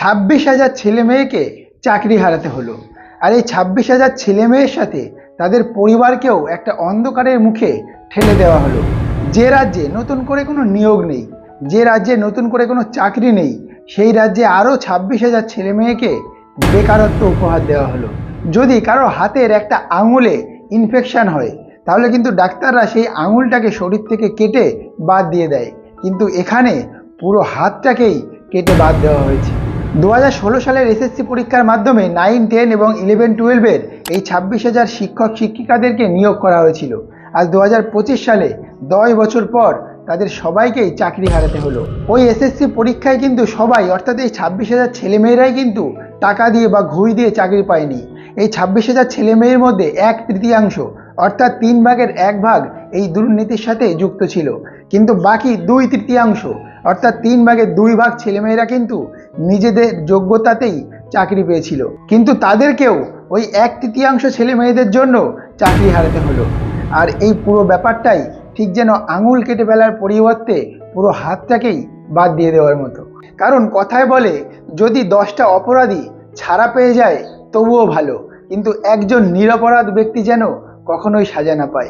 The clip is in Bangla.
ছাব্বিশ হাজার ছেলে মেয়েকে চাকরি হারাতে হলো। আর এই ছাব্বিশ হাজার ছেলে মেয়ের সাথে তাদের পরিবারকেও একটা অন্ধকারের মুখে ঠেলে দেওয়া হলো। যে রাজ্যে নতুন করে কোনো নিয়োগ নেই, যে রাজ্যে নতুন করে কোনো চাকরি নেই, সেই রাজ্যে আরও ছাব্বিশ হাজার ছেলে মেয়েকে বেকারত্ব উপহার দেওয়া হলো। যদি কারও হাতের একটা আঙুলে ইনফেকশান হয়, তাহলে কিন্তু ডাক্তাররা সেই আঙুলটাকে শরীর থেকে কেটে বাদ দিয়ে দেয়। কিন্তু এখানে পুরো হাতটাকেই কেটে বাদ দেওয়া হয়েছে। দু হাজার ষোলো সালের এসএসসি পরীক্ষার মাধ্যমে নাইন টেন এবং ইলেভেন টুয়েলভের এই ছাব্বিশ হাজার শিক্ষক, শিক্ষিকাদেরকে নিয়োগ করা হয়েছিল। আজ দু হাজার পঁচিশ সালে দশ বছর পর তাদের সবাইকেই চাকরি হারাতে হলো। ওই এসএসসি পরীক্ষায় কিন্তু সবাই, অর্থাৎ এই ছাব্বিশ হাজার ছেলেমেয়েরাই কিন্তু টাকা দিয়ে বা ঘুষ দিয়ে চাকরি পায়নি। এই ছাব্বিশ হাজার ছেলেমেয়ের মধ্যে এক তৃতীয়াংশ, অর্থাৎ তিন ভাগের এক ভাগ এই দুর্নীতির সাথে যুক্ত ছিল। কিন্তু বাকি দুই তৃতীয়াংশ, অর্থাৎ তিন ভাগের দুই ভাগ ছেলেমেয়েরা কিন্তু নিজেদের যোগ্যতাতেই চাকরি পেয়েছিল। কিন্তু তাদেরকেও ওই এক তৃতীয়াংশ ছেলে মেয়েদের জন্য চাকরি হারাতে হলো। আর এই পুরো ব্যাপারটাই ঠিক যেন আঙুল কেটে ফেলার পরিবর্তে পুরো হাতটাকেই বাদ দিয়ে দেওয়ার মতো। কারণ কথায় বলে, যদি দশটা অপরাধী ছাড়া পেয়ে যায় তবুও ভালো। কিন্তু একজন নিরপরাধ ব্যক্তি যেন কখনোই সাজা না পায়।